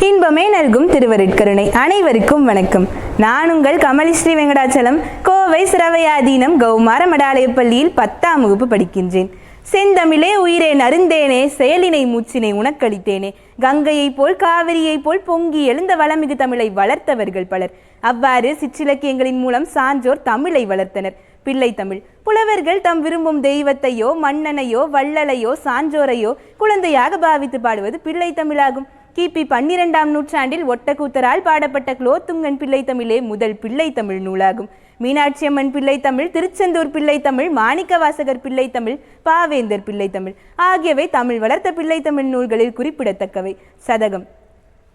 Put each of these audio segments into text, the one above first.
இன்பமே நல்கும் திருவருட்கருணை. அனைவருக்கும் வணக்கம். நான் உங்கள் கமலி ஸ்ரீ வெங்கடாச்சலம். கோவை சிரவையாதீனம் கௌமார மடாலயப்பள்ளியில் பத்தாம் வகுப்பு படிக்கின்றேன். செந்தமிழே உயிரே நருந்தேனே செயலினை மூச்சினை உனக்களித்தேனே. கங்கையைப் போல் காவிரியைப் போல் பொங்கி எழுந்த வளமிகு தமிழை வளர்த்தவர்கள் பலர். அவ்வாறு சிற்றிலக்கியங்களின் மூலம் சான்றோர் தமிழை வளர்த்தனர். பிள்ளை தமிழ். புலவர்கள் தம் விரும்பும் தெய்வத்தையோ மன்னனையோ வள்ளலையோ சான்றோரையோ குழந்தையாக பாவித்து பாடுவது பிள்ளை தமிழாகும். கிபி பன்னிரெண்டாம் நூற்றாண்டில் ஒட்டக்கூத்தரால் பாடப்பட்ட குலோத்துங்கன் பிள்ளை தமிழே முதல் பிள்ளை தமிழ் நூலாகும். மீனாட்சியம்மன் பிள்ளை தமிழ் திருச்செந்தூர் பிள்ளை தமிழ் மாணிக்கவாசகர் பிள்ளை தமிழ் பாவேந்தர் பிள்ளை தமிழ் ஆகியவை தமிழ் வளர்த்த பிள்ளை தமிழ் நூல்களில் குறிப்பிடத்தக்கவை. சதகம்.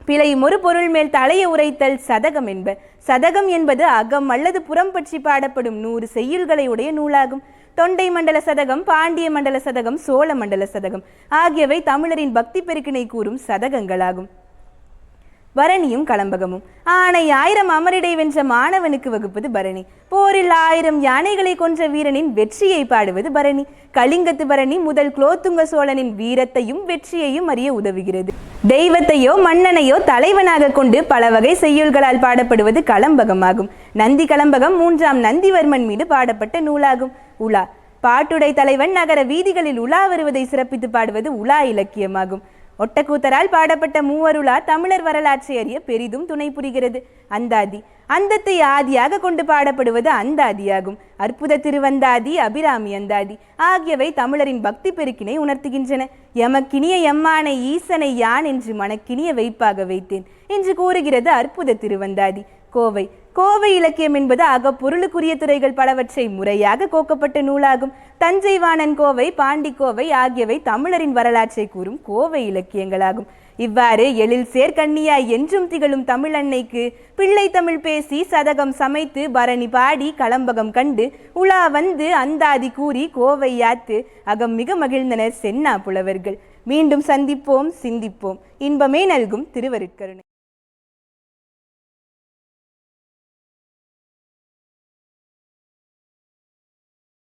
பிழையும் ஒரு பொருள் மேல் தலையை உரைத்தல் சதகம் என்ப. சதகம் என்பது அகம் அல்லது புறம் பற்றி பாடப்படும் நூறு செய்யுள்களை உடைய நூலாகும். தொண்டை மண்டல சதகம் பாண்டிய மண்டல சதகம் சோழ மண்டல சதகம் ஆகியவை தமிழரின் பக்தி பெருக்கினை கூறும் சதகங்களாகும். பரணியும் களம்பகமும் ஆனை ஆயிரம் அமரிடை வென்ற மாணவனுக்கு வகுப்பது பரணி. போரில் ஆயிரம் யானைகளை கொன்ற வீரனின் வெற்றியை பாடுவது பரணி. கலிங்கத்து பரணி முதல் குலோத்துங்க சோழனின் வீரத்தையும் வெற்றியையும் அறிய உதவுகிறது. தெய்வத்தையோ மன்னனையோ தலைவனாக கொண்டு பல வகை செய்யுள்களால் பாடப்படுவது கலம்பகமாகும். நந்தி கலம்பகம் மூன்றாம் நந்திவர்மன் மீது பாடப்பட்ட நூலாகும். உலா. பாட்டுடை தலைவன் நகர வீதிகளில் உலா வருவதை சிறப்பித்து பாடுவது உலா இலக்கியமாகும். ஒட்டக்கூத்தரால் பாடப்பட்ட மூவருளா தமிழர் வரலாற்றை அறிய பெரிதும் துணை புரிகிறது. அந்தாதி. அந்தத்தை ஆதியாக கொண்டு பாடப்படுவது அந்தாதியாகும். அற்புத திருவந்தாதி அபிராமி அந்தாதி ஆகியவை தமிழரின் பக்தி பெருக்கினை உணர்த்துகின்றன. எமக்கினிய எம்மானை ஈசனை யான் என்று மனக்கினிய வைப்பாக வைத்தேன். என்று கூறுகிறது அற்புத திருவந்தாதி. கோவை. கோவை இலக்கியம் என்பது அகப்பொருளுக்குரிய துறைகள் பலவற்றை முறையாக கோக்கப்பட்ட நூலாகும். தஞ்சை வாணன் கோவை பாண்டிக்கோவை ஆகியவை தமிழரின் வரலாற்றை கூறும் கோவை இலக்கியங்களாகும். இவ்வாறு எழில் சேர்க்கண்ணியாய் என்றும் திகழும் தமிழ் அன்னைக்கு பிள்ளை தமிழ் பேசி சதகம் சமைத்து பரணி பாடி களம்பகம் கண்டு உலா வந்து அந்தாதி கூறி கோவை யாத்து அகம் மிக மகிழ்ந்தனர் சென்னா புலவர்கள் மீண்டும் சந்திப்போம் சிந்திப்போம். இன்பமே நல்கும் திருவருட்கருணை.